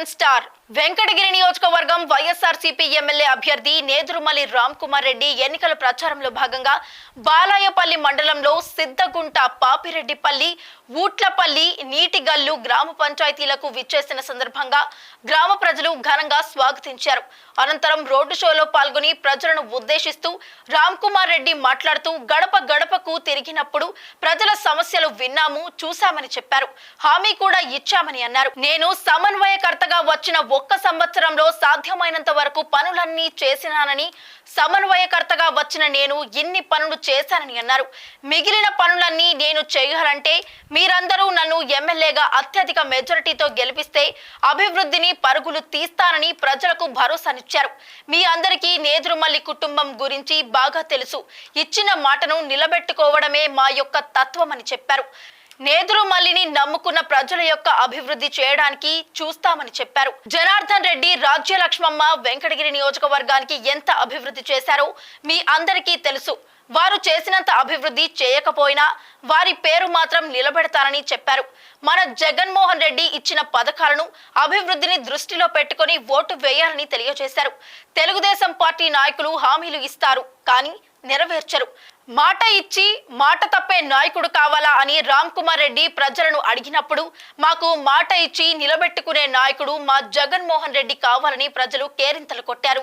one star. Venkatagiri నియోజకవర్గం YSRCP MLA అభ్యర్థి నేదురుమలి రామ్ కుమార్ రెడ్డి ఎన్నికల ప్రచారంలో భాగంగా బాలాయపల్లి మండలంలో సిద్ధగుంట పాపిరెడ్డిపల్లి ఊట్లపల్లి నీటిగల్లు గ్రామ పంచాయతీలకు విచ్చేసిన సందర్భంగా గ్రామ ప్రజలు ఘనంగా స్వాగతించారు. అనంతరం రోడ్డు షోలో పాల్గొని ప్రజలను ఉద్దేశిస్తూ రామ్ కుమార్ రెడ్డి మాట్లాడుతూ గడప గడపకు తిరిగినప్పుడు ప్రజల సమస్యలు విన్నాము చూశామని చెప్పారు. హామీ కూడా ఇచ్చామని అన్నారు. నేను సమన్వయకర్తగా వచ్చిన ఒక్క సంవత్సరంలో సాధ్యమైనంత వరకు పనులన్నీ చేసినానని సమన్వయకర్తగా వచ్చిన నేను ఇన్ని పనులు చేశానని అన్నారు. మిగిలిన పనులన్నీ నేను చేయాలంటే మీరందరూ నన్ను ఎమ్మెల్యేగా అత్యధిక మెజారిటీతో గెలిపిస్తే అభివృద్ధిని పరుగులు తీస్తానని ప్రజలకు భరోసానిచ్చారు. మీ అందరికీ నేదురుమల్లి కుటుంబం గురించి బాగా తెలుసు. ఇచ్చిన మాటను నిలబెట్టుకోవడమే మా యొక్క తత్వమని చెప్పారు. నేదురుమల్లిని నమ్ముకున్న ప్రజల యొక్క అభివృద్ధి చేయడానికి చూస్తామని చెప్పారు. జనార్దన్ రెడ్డి రాజ్యలక్ష్మమ్మ వెంకటగిరి నియోజకవర్గానికి ఎంత అభివృద్ధి చేశారో మీ అందరికీ తెలుసు. వారు చేసినంత అభివృద్ధి చేయకపోయినా వారి పేరు మాత్రం నిలబెడతారని చెప్పారు. మన జగన్మోహన్ రెడ్డి ఇచ్చిన పథకాలను అభివృద్ధిని దృష్టిలో పెట్టుకొని ఓటు వేయాలని తెలియజేశారు. తెలుగుదేశం పార్టీ నాయకులు హామీలు ఇస్తారు కానీ నెరవేర్చరు. మాట ఇచ్చి మాట తప్పే నాయకుడు కావాలా అని రామ్ కుమార్ రెడ్డి ప్రజలను అడిగినప్పుడు మాకు మాట ఇచ్చి నిలబెట్టుకునే నాయకుడు మా జగన్మోహన్ రెడ్డి కావాలని ప్రజలు కేరింతలు కొట్టారు.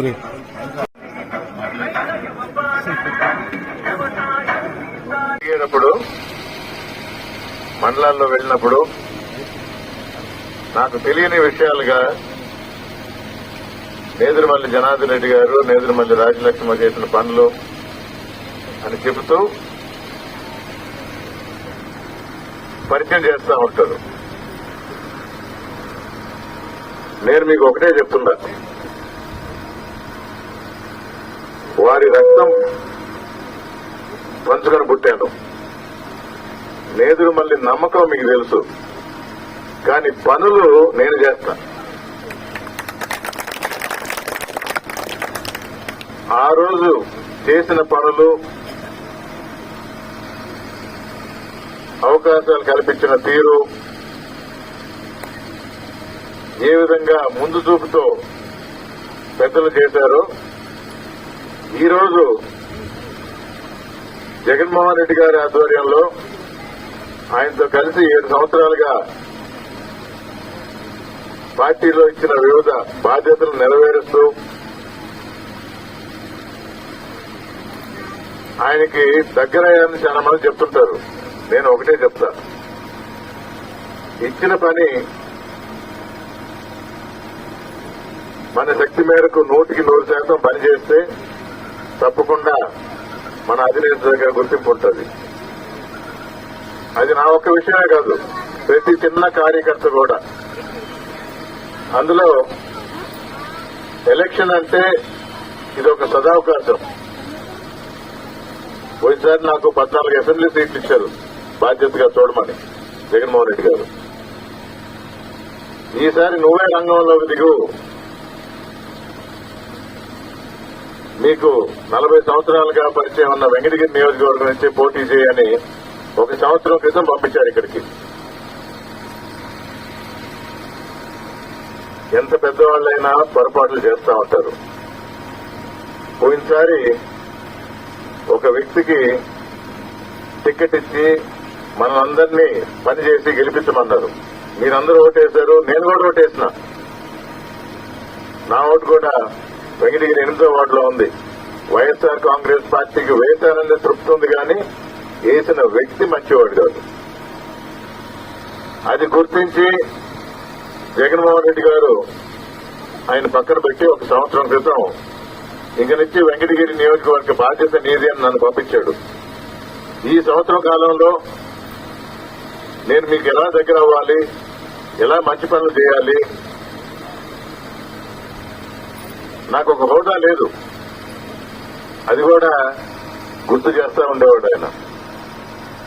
Sorry. మండలాల్లో వెళ్ళినప్పుడు నాకు తెలియని విషయాలుగా నేదురుమల్లి జనార్దన్ రెడ్డి గారు నేదురుమల్లి రాజలక్ష్మ చేసిన పనులు అని చెబుతూ పరిచయం చేస్తా ఉంటారు. నేను మీకు ఒకటే చెప్తున్నా. వారి రక్తం పంచుకొని పుట్టాను. నేదురు మళ్ళీ నమ్మకం మీకు తెలుసు. కానీ పనులు నేను చేస్తా. ఆ రోజు చేసిన పనులు అవకాశాలు కల్పించిన తీరు ఏ విధంగా ముందు చూపుతో పెద్దలు చేశారో ఈరోజు జగన్మోహన్ రెడ్డి గారి ఆధ్వర్యంలో ఆయనతో కలిసి ఏడు సంవత్సరాలుగా పార్టీలో ఇచ్చిన వివిధ బాధ్యతలు నెరవేరుస్తూ ఆయనకి దగ్గరయ్యారని చాలా మంది చెప్తుంటారు. నేను ఒకటే చెప్తా. ఇచ్చిన పని మన శక్తి మేరకు నూటికి నూరు శాతం పనిచేస్తే తప్పకుండా మన అధినేత దగ్గర గుర్తింపు ఉంటుంది. అది నా ఒక్క విషయమే కాదు ప్రతి చిన్న కార్యకర్త కూడా. అందులో ఎలక్షన్ అంటే ఇది ఒక సదావకాశం. పోయినసారి నాకు పద్నాలుగు అసెంబ్లీ సీట్లు ఇచ్చారు బాధ్యతగా చూడమని జగన్మోహన్ రెడ్డి గారు. ఈసారి నువ్వే రంగంలోకి దిగు. మీకు నలభై సంవత్సరాలుగా పరిచయం ఉన్న వెంకటగిరి నియోజకవర్గం నుంచి పోటీ చేయని ఒక సంవత్సరం క్రితం పంపించారు ఇక్కడికి. ఎంత పెద్దవాళ్ళైనా పొరపాట్లు చేస్తూ ఉంటారు. పోయినసారి ఒక వ్యక్తికి టికెట్ ఇచ్చి మనందరినీ పనిచేసి గెలిపించమన్నారు. మీరందరూ ఓటేశారు నేను కూడా ఓటేసిన. నా ఓటు కూడా వెంకటగిరి ఎనిమిదో వార్డులో ఉంది. వైఎస్ఆర్ కాంగ్రెస్ పార్టీకి వేశానని తృప్తి ఉంది కానీ వేసిన వ్యక్తి మంచివాడు కాదు. అది గుర్తించి జగన్మోహన్ రెడ్డి గారు ఆయన పక్కన పెట్టి ఒక సంవత్సరం క్రితం ఇంక నుంచి వెంకటగిరి నియోజకవర్గ బాధ్యత నీది అని నన్ను పంపించాడు. ఈ సంవత్సరం కాలంలో నేను మీకు ఎలా దగ్గర అవ్వాలి ఎలా మంచి పనులు చేయాలి నాకు ఒక హోదా లేదు. అది కూడా గుర్తు చేస్తా ఉండేవాడు ఆయన.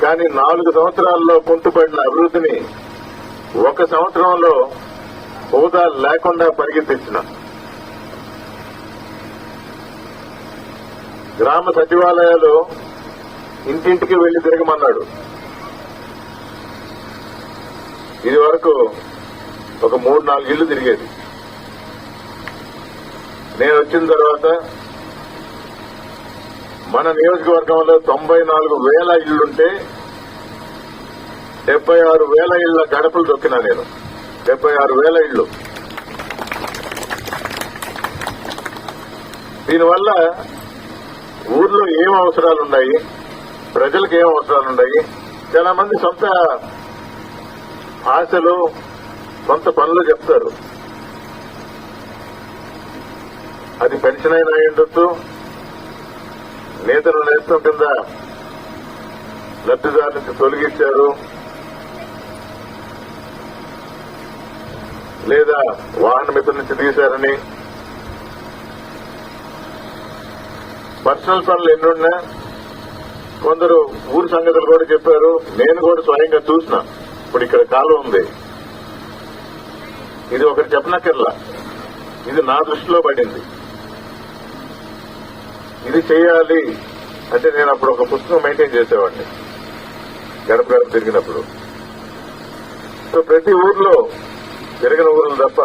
కానీ నాలుగు సంవత్సరాల్లో కుంటుపడిన అభివృద్ధిని ఒక సంవత్సరంలో హోదా లేకుండా పరిగెత్తించిన. గ్రామ సచివాలయాలు ఇంటింటికి వెళ్ళి తిరగమన్నాడు. ఇది వరకు ఒక మూడు నాలుగు ఇళ్ళు తిరిగేది. నేను వచ్చిన తర్వాత మన నియోజకవర్గంలో తొంభై నాలుగు వేల ఇళ్ళుంటే డెబ్బై ఆరు వేల ఇళ్ళ గడపలు దొక్కినా నేను. డెబ్బై ఆరు వేల ఇళ్ళు దీనివల్ల ఊర్లో ఏం అవసరాలు ఉన్నాయి? ప్రజలకు ఏం అవసరాలున్నాయి చాలా మంది సొంత ఆశలు సొంత పనులు చెప్తారు. అది పెన్షన్ అయినా ఉండొచ్చు నేతలు నేస్తం కింద లబ్దిదారు నుంచి తొలగించారు లేదా వాహన మిత్రుల నుంచి తీశారని. పర్సనల్ పనులు ఎన్నున్నా కొందరు ఊరు సంగతులు కూడా చెప్పారు. నేను కూడా స్వయంగా చూసిన. ఇప్పుడు ఇక్కడ కాలం ఉంది. ఇది ఒకటి చెప్పనక్కర్లా. ఇది నా దృష్టిలో పడింది. ఇది చేయాలి అంటే నేను అప్పుడు ఒక పుస్తకం మెయింటైన్ చేసేవాడిని. గడప గడప తిరిగినప్పుడు. సో ప్రతి ఊర్లో తిరిగిన ఊర్లు తప్ప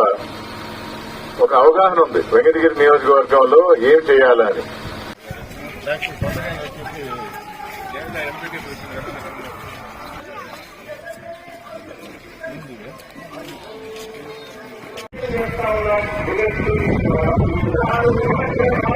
ఒక అవగాహన ఉంది. వెంకటగిరి నియోజకవర్గంలో ఏం చేయాలని చేస్తా